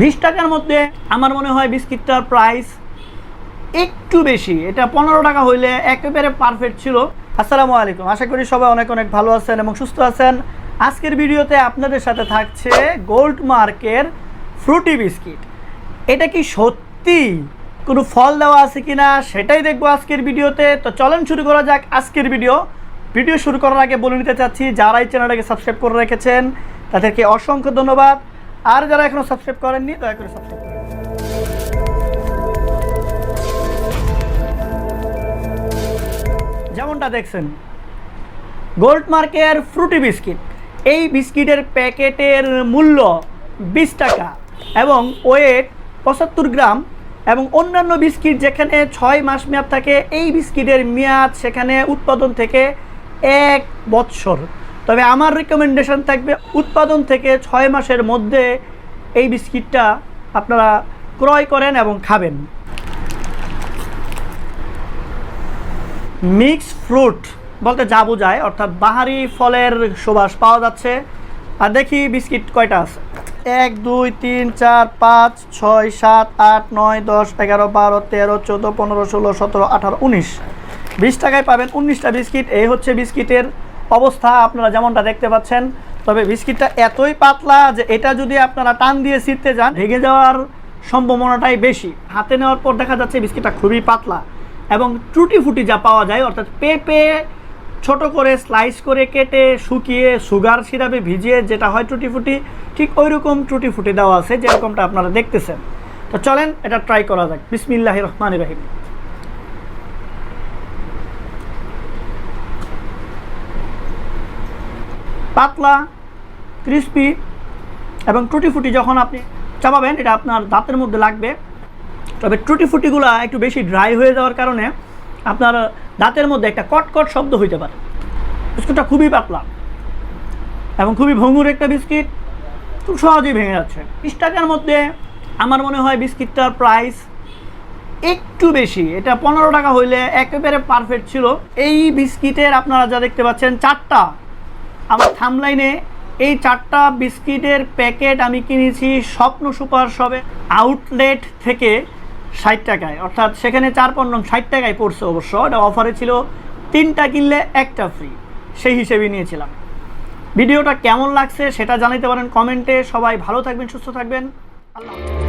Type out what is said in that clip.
বিশ টাকার মধ্যে আমার মনে হয় বিস্কিটটার প্রাইস একটু বেশি। এটা পনেরো টাকা হইলে একেবারে পারফেক্ট ছিল। আসসালামু আলাইকুম। আশা করি সবাই অনেক অনেক ভালো আছেন এবং সুস্থ আছেন। আজকের ভিডিওতে আপনাদের সাথে থাকছে গোল্ড মার্কের ফ্রুটি বিস্কিট এটা কি সত্যি কোনো ফল দেওয়া আছে কি না সেটাই দেখব আজকের ভিডিওতে। তো চলেন শুরু করা যাক আজকের ভিডিও। ভিডিও শুরু করার আগে বলে নিতে চাচ্ছি যারা এই চ্যানেলটাকে সাবস্ক্রাইব করে রেখেছেন, তাদেরকে অসংখ্য ধন্যবাদ। আর যারা এখনও সাবস্ক্রাইব করেননি, দয়া করে সাবস্ক্রাইব করুন। যেমনটা দেখছেন গোল্ড মার্কের ফ্রুটি বিস্কিট এই বিস্কিটের প্যাকেটের মূল্য বিশ টাকা এবং ওয়েট পঁচাত্তর গ্রাম এবং অন্যান্য বিস্কিট যেখানে ছয় মাস মেয়াদ থাকে, এই বিস্কিটের মেয়াদ সেখানে উৎপাদন থেকে এক বৎসর তবে আমার রিকমেন্ডেশন থাকবে উৎপাদন থেকে ছয় মাসের মধ্যে এই বিস্কিটটা আপনারা ক্রয় করেন এবং খাবেন। মিক্স ফ্রুট বলতে যা বোঝায়, অর্থাৎ বাহারি ফলের সুবাস পাওয়া যাচ্ছে। আর দেখি বিস্কিট কয়টা আছে। এক, দুই, তিন, চার, পাঁচ, ছয়, সাত, আট, নয়, দশ, এগারো, বারো, তেরো, চোদ্দ, পনেরো, ষোলো, সতেরো, আঠারো, উনিশ। বিশ টাকায় পাবেন উনিশটা বিস্কিট। এই হচ্ছে বিস্কিটের অবস্থা আপনারা যেমনটা দেখতে পাচ্ছেন, তবে বিস্কিটটা এতই পাতলা যে এটা যদি আপনারা টান দিয়ে ছিঁড়তে যান, ভেঙে যাওয়ার সম্ভাবনাটাই বেশি। হাতে নেওয়ার পর দেখা যাচ্ছে বিস্কিটটা খুবই পাতলা এবং টুটি ফুটি যা পাওয়া যায়, অর্থাৎ পেঁপে ছোট করে, স্লাইস করে কেটে, শুকিয়ে, সুগার সিরাপে ভিজিয়ে যেটা হয় টুটি ফুটি, ঠিক ওই রকম টুটি ফুটি দেওয়া আছে যেরকমটা আপনারা দেখতেছেন। তো চলেন, এটা ট্রাই করা যাক। বিসমিল্লাহ রহমান রহিম। পাতলা ক্রিস্পি এবং টুটি ফুটি যখন আপনি চাপাবেন এটা আপনার দাঁতের মধ্যে লাগবে। তবে টুটি ফুটিগুলো একটু বেশি ড্রাই হয়ে যাওয়ার কারণে আপনার দাঁতের মধ্যে একটা কটকট শব্দ হইতে পারে। বিস্কুটটা খুবই পাতলা এবং খুবই ভঙ্গুর একটা বিস্কিট, খুব সহজেই ভেঙে যাচ্ছে। বিশ টাকার মধ্যে আমার মনে হয় বিস্কিটটার প্রাইস একটু বেশি। এটা পনেরো টাকা হইলে একেবারে পারফেক্ট ছিল। এই বিস্কিটের আপনারা যা দেখতে পাচ্ছেন, চারটা আমার থামলাইনে এই চারটা বিস্কিটের প্যাকেট আমি কিনেছি স্বপ্ন সুপার শপে আউটলেট থেকে ষাট টাকায়। অর্থাৎ সেখানে চার পণ্য ষাট টাকায় পড়ছে অবশ্য। এটা অফারে ছিল তিনটা কিনলে একটা ফ্রি সেই হিসেবে নিয়েছিলাম। ভিডিওটা কেমন লাগছে সেটা জানাতে পারেন কমেন্টে। সবাই ভালো থাকবেন, সুস্থ থাকবেন। আল্লাহ।